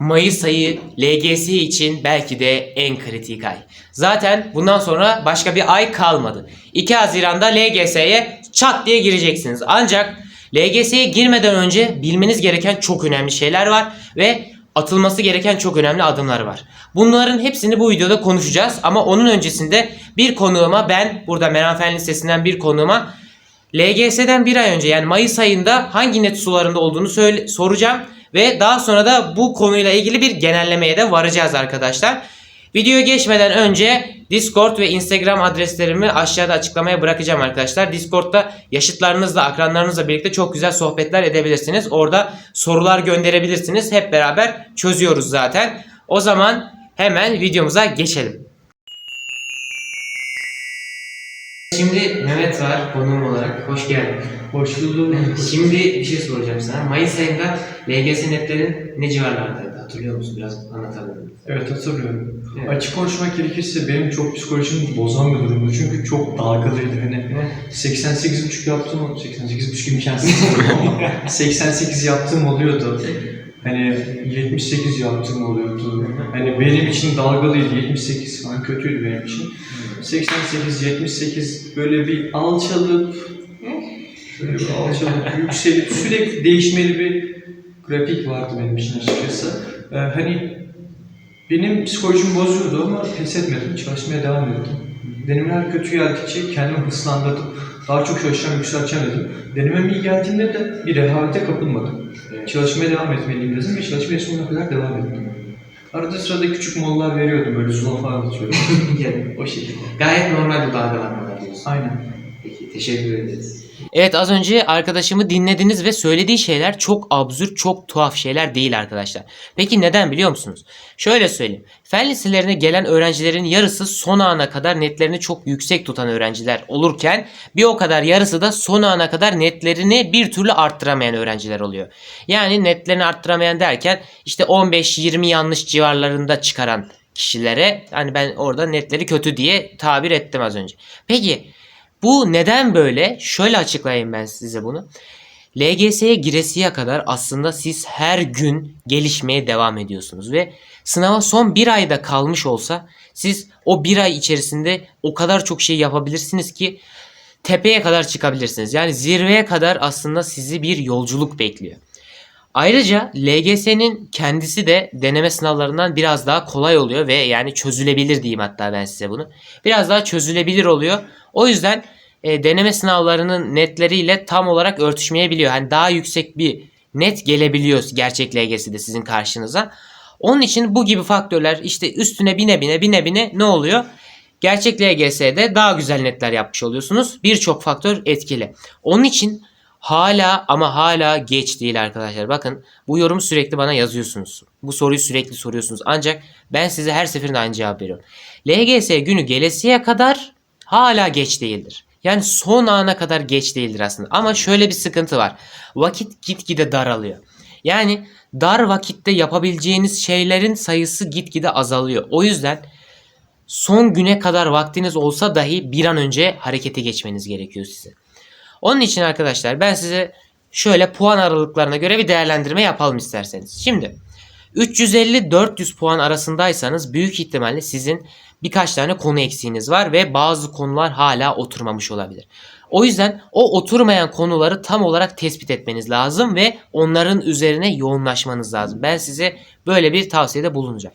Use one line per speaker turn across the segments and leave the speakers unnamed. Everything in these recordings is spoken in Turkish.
Mayıs ayı LGS için belki de en kritik ay. Zaten bundan sonra başka bir ay kalmadı. 2 Haziran'da LGS'ye çat diye gireceksiniz. Ancak LGS'ye girmeden önce bilmeniz gereken çok önemli şeyler var ve atılması gereken çok önemli adımlar var. Bunların hepsini bu videoda konuşacağız ama onun öncesinde bir konuğuma ben burada Meran Fen Lisesi'nden bir konuğuma LGS'den bir ay önce yani Mayıs ayında hangi net sularında olduğunu söyle, soracağım. Ve daha sonra da bu konuyla ilgili bir genellemeye de varacağız arkadaşlar. Videoya geçmeden önce Discord ve Instagram adreslerimi aşağıda açıklamaya bırakacağım arkadaşlar. Discord'da yaşıtlarınızla, akranlarınızla birlikte çok güzel sohbetler edebilirsiniz. Orada sorular gönderebilirsiniz. Hep beraber çözüyoruz zaten. O zaman hemen videomuza geçelim. Şimdi Mehmet var konuğum olarak. Hoş geldin.
Hoş bulduk.
Şimdi bir şey soracağım sana. Mayıs ayında LGS netlerin ne civarlardaydı? Hatırlıyor musun? Biraz anlatabilir misin?
Evet hatırlıyorum.
Evet.
Açık konuşmak gerekirse benim çok psikolojimi bozan bir durumdu. Çünkü çok dalgalıydı. Hani 88,5 yaptım, 88,5 imkansız ama 88 yaptığım oluyordu. Hani 78 yaptığım oluyordu. Hani benim için dalgalıydı. 78 falan kötüydü benim için. 88, 78 böyle bir alçalıp şöyle bir alçalıp yükselip sürekli değişmeli bir grafik vardı benim için açıkçası. Ee, hani benim psikolojimi bozuyordu ama pes etmedim. Çalışmaya devam ettim. Denemeler kötü geldikçe kendimi hırslandırdım. Daha çok çalışacağım, yükselteceğim dedim. Denemem iyi geldiğinde de bir rehavete kapılmadım. Çalışmaya devam etmeliyim dedim ve çalışmaya sonuna kadar devam ettim. Arada sırada küçük molalar veriyordum böyle zula falan atıyordum. o şekilde.
Gayet normal bu dalgalanmalar diyorsun.
Aynen.
Peki teşekkür ederiz. Evet az önce arkadaşımı dinlediniz ve söylediği şeyler çok absürt, çok tuhaf şeyler değil arkadaşlar. Peki neden biliyor musunuz? Şöyle söyleyeyim. Fen liselerine gelen öğrencilerin yarısı son ana kadar netlerini çok yüksek tutan öğrenciler olurken bir o kadar yarısı da son ana kadar netlerini bir türlü arttıramayan öğrenciler oluyor. Yani netlerini arttıramayan derken işte 15-20 yanlış civarlarında çıkaran kişilere hani ben orada netleri kötü diye tabir ettim az önce. Peki bu neden böyle? Şöyle açıklayayım ben size bunu. LGS'ye giresiye kadar aslında siz her gün gelişmeye devam ediyorsunuz ve sınava son bir ayda kalmış olsa siz o bir ay içerisinde o kadar çok şey yapabilirsiniz ki tepeye kadar çıkabilirsiniz. Yani zirveye kadar aslında sizi bir yolculuk bekliyor. Ayrıca LGS'nin kendisi de deneme sınavlarından biraz daha kolay oluyor ve yani çözülebilir diyeyim hatta ben size bunu. Biraz daha çözülebilir oluyor. O yüzden e, deneme sınavlarının netleriyle tam olarak örtüşmeyebiliyor. Hani daha yüksek bir net gelebiliyor gerçek LGS'de sizin karşınıza. Onun için bu gibi faktörler işte üstüne bine bine bine bine ne oluyor? Gerçek LGS'de daha güzel netler yapmış oluyorsunuz. Birçok faktör etkili. Onun için hala ama hala geç değil arkadaşlar. Bakın bu yorumu sürekli bana yazıyorsunuz. Bu soruyu sürekli soruyorsunuz. Ancak ben size her seferinde aynı cevap veriyorum. LGS günü gelesiye kadar hala geç değildir. Yani son ana kadar geç değildir aslında. Ama şöyle bir sıkıntı var. Vakit gitgide daralıyor. Yani dar vakitte yapabileceğiniz şeylerin sayısı gitgide azalıyor. O yüzden son güne kadar vaktiniz olsa dahi bir an önce harekete geçmeniz gerekiyor size. Onun için arkadaşlar ben size şöyle puan aralıklarına göre bir değerlendirme yapalım isterseniz. Şimdi 350-400 puan arasındaysanız büyük ihtimalle sizin birkaç tane konu eksiğiniz var ve bazı konular hala oturmamış olabilir. O yüzden o oturmayan konuları tam olarak tespit etmeniz lazım ve onların üzerine yoğunlaşmanız lazım. Ben size böyle bir tavsiyede bulunacağım.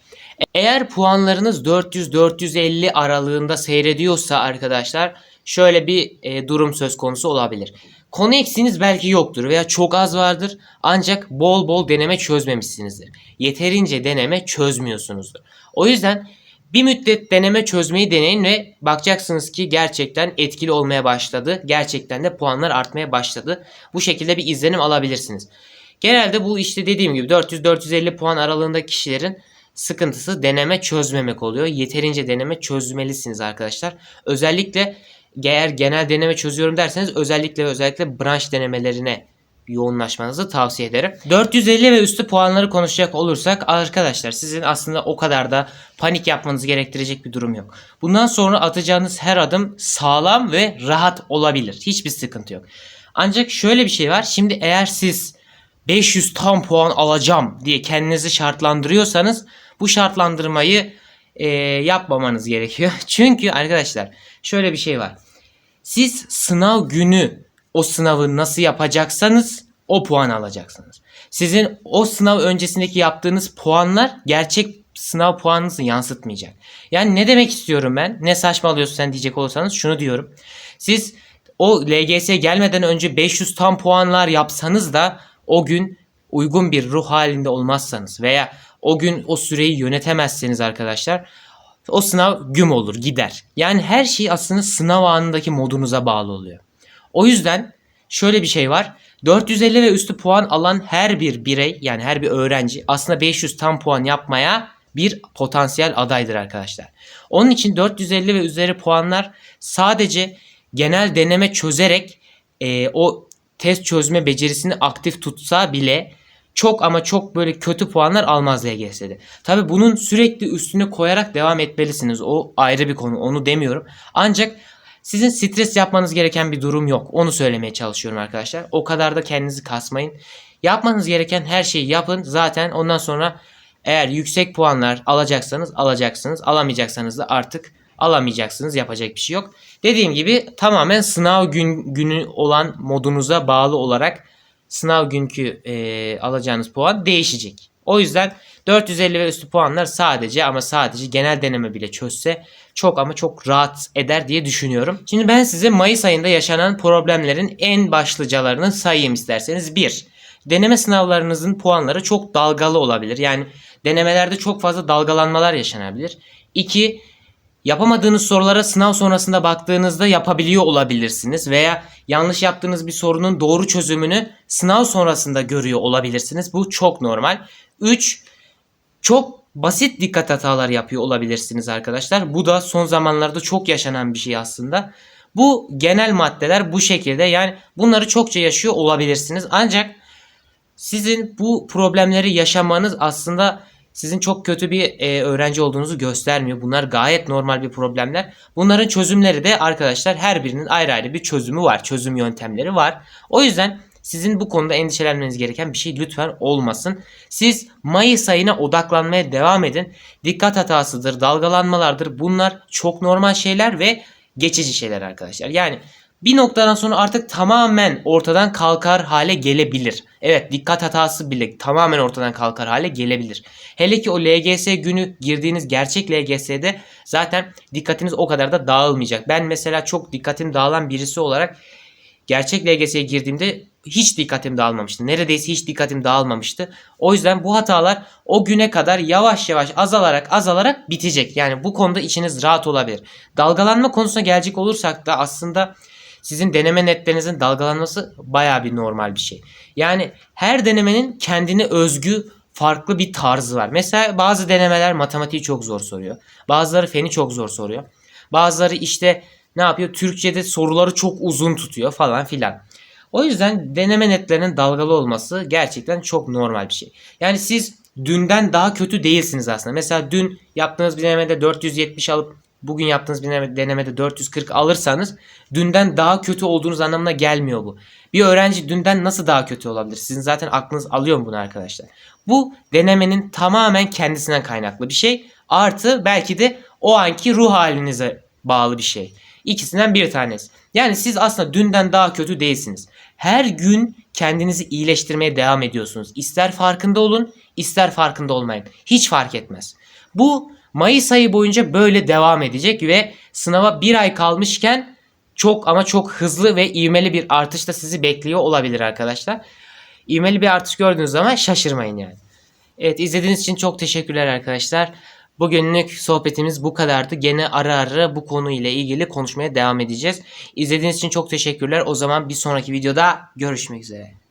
Eğer puanlarınız 400-450 aralığında seyrediyorsa arkadaşlar şöyle bir e, durum söz konusu olabilir. Konu eksiğiniz belki yoktur veya çok az vardır ancak bol bol deneme çözmemişsinizdir. Yeterince deneme çözmüyorsunuzdur. O yüzden bir müddet deneme çözmeyi deneyin ve bakacaksınız ki gerçekten etkili olmaya başladı. Gerçekten de puanlar artmaya başladı. Bu şekilde bir izlenim alabilirsiniz. Genelde bu işte dediğim gibi 400-450 puan aralığında kişilerin sıkıntısı deneme çözmemek oluyor. Yeterince deneme çözmelisiniz arkadaşlar. Özellikle eğer genel deneme çözüyorum derseniz özellikle özellikle branş denemelerine yoğunlaşmanızı tavsiye ederim. 450 ve üstü puanları konuşacak olursak arkadaşlar sizin aslında o kadar da panik yapmanızı gerektirecek bir durum yok. Bundan sonra atacağınız her adım sağlam ve rahat olabilir. Hiçbir sıkıntı yok. Ancak şöyle bir şey var. Şimdi eğer siz 500 tam puan alacağım diye kendinizi şartlandırıyorsanız bu şartlandırmayı e, yapmamanız gerekiyor. Çünkü arkadaşlar şöyle bir şey var. Siz sınav günü o sınavı nasıl yapacaksanız o puan alacaksınız. Sizin o sınav öncesindeki yaptığınız puanlar gerçek sınav puanınızı yansıtmayacak. Yani ne demek istiyorum ben? Ne saçmalıyorsun sen diyecek olursanız şunu diyorum. Siz o LGS gelmeden önce 500 tam puanlar yapsanız da o gün uygun bir ruh halinde olmazsanız veya o gün o süreyi yönetemezseniz arkadaşlar o sınav güm olur gider. Yani her şey aslında sınav anındaki modunuza bağlı oluyor. O yüzden şöyle bir şey var. 450 ve üstü puan alan her bir birey yani her bir öğrenci aslında 500 tam puan yapmaya bir potansiyel adaydır arkadaşlar. Onun için 450 ve üzeri puanlar sadece genel deneme çözerek e, o test çözme becerisini aktif tutsa bile çok ama çok böyle kötü puanlar almaz LGS'de. Tabi bunun sürekli üstüne koyarak devam etmelisiniz. O ayrı bir konu. Onu demiyorum. Ancak sizin stres yapmanız gereken bir durum yok. Onu söylemeye çalışıyorum arkadaşlar. O kadar da kendinizi kasmayın. Yapmanız gereken her şeyi yapın. Zaten ondan sonra eğer yüksek puanlar alacaksanız alacaksınız. Alamayacaksanız da artık alamayacaksınız. Yapacak bir şey yok. Dediğim gibi tamamen sınav gün günü olan modunuza bağlı olarak sınav günkü e, alacağınız puan değişecek. O yüzden 450 ve üstü puanlar sadece ama sadece genel deneme bile çözse çok ama çok rahat eder diye düşünüyorum. Şimdi ben size Mayıs ayında yaşanan problemlerin en başlıcalarını sayayım isterseniz. 1. Deneme sınavlarınızın puanları çok dalgalı olabilir. Yani denemelerde çok fazla dalgalanmalar yaşanabilir. 2. Yapamadığınız sorulara sınav sonrasında baktığınızda yapabiliyor olabilirsiniz veya yanlış yaptığınız bir sorunun doğru çözümünü sınav sonrasında görüyor olabilirsiniz. Bu çok normal. 3. Çok basit dikkat hatalar yapıyor olabilirsiniz arkadaşlar. Bu da son zamanlarda çok yaşanan bir şey aslında. Bu genel maddeler bu şekilde yani bunları çokça yaşıyor olabilirsiniz. Ancak sizin bu problemleri yaşamanız aslında sizin çok kötü bir e, öğrenci olduğunuzu göstermiyor. Bunlar gayet normal bir problemler. Bunların çözümleri de arkadaşlar her birinin ayrı ayrı bir çözümü var. Çözüm yöntemleri var. O yüzden sizin bu konuda endişelenmeniz gereken bir şey lütfen olmasın. Siz Mayıs ayına odaklanmaya devam edin. Dikkat hatasıdır, dalgalanmalardır. Bunlar çok normal şeyler ve geçici şeyler arkadaşlar. Yani bir noktadan sonra artık tamamen ortadan kalkar hale gelebilir. Evet dikkat hatası bile tamamen ortadan kalkar hale gelebilir. Hele ki o LGS günü girdiğiniz gerçek LGS'de zaten dikkatiniz o kadar da dağılmayacak. Ben mesela çok dikkatim dağılan birisi olarak gerçek LGS'ye girdiğimde hiç dikkatim dağılmamıştı. Neredeyse hiç dikkatim dağılmamıştı. O yüzden bu hatalar o güne kadar yavaş yavaş azalarak azalarak bitecek. Yani bu konuda içiniz rahat olabilir. Dalgalanma konusuna gelecek olursak da aslında sizin deneme netlerinizin dalgalanması baya bir normal bir şey. Yani her denemenin kendine özgü farklı bir tarzı var. Mesela bazı denemeler matematiği çok zor soruyor. Bazıları feni çok zor soruyor. Bazıları işte ne yapıyor? Türkçe'de soruları çok uzun tutuyor falan filan. O yüzden deneme netlerinin dalgalı olması gerçekten çok normal bir şey. Yani siz dünden daha kötü değilsiniz aslında. Mesela dün yaptığınız bir denemede 470 alıp bugün yaptığınız bir denemede 440 alırsanız dünden daha kötü olduğunuz anlamına gelmiyor bu. Bir öğrenci dünden nasıl daha kötü olabilir? Sizin zaten aklınız alıyor mu bunu arkadaşlar? Bu denemenin tamamen kendisinden kaynaklı bir şey. Artı belki de o anki ruh halinize bağlı bir şey. İkisinden bir tanesi. Yani siz aslında dünden daha kötü değilsiniz. Her gün kendinizi iyileştirmeye devam ediyorsunuz. İster farkında olun, ister farkında olmayın. Hiç fark etmez. Bu Mayıs ayı boyunca böyle devam edecek ve sınava bir ay kalmışken çok ama çok hızlı ve ivmeli bir artış da sizi bekliyor olabilir arkadaşlar. İvmeli bir artış gördüğünüz zaman şaşırmayın yani. Evet izlediğiniz için çok teşekkürler arkadaşlar. Bugünlük sohbetimiz bu kadardı. Gene ara ara bu konuyla ilgili konuşmaya devam edeceğiz. İzlediğiniz için çok teşekkürler. O zaman bir sonraki videoda görüşmek üzere.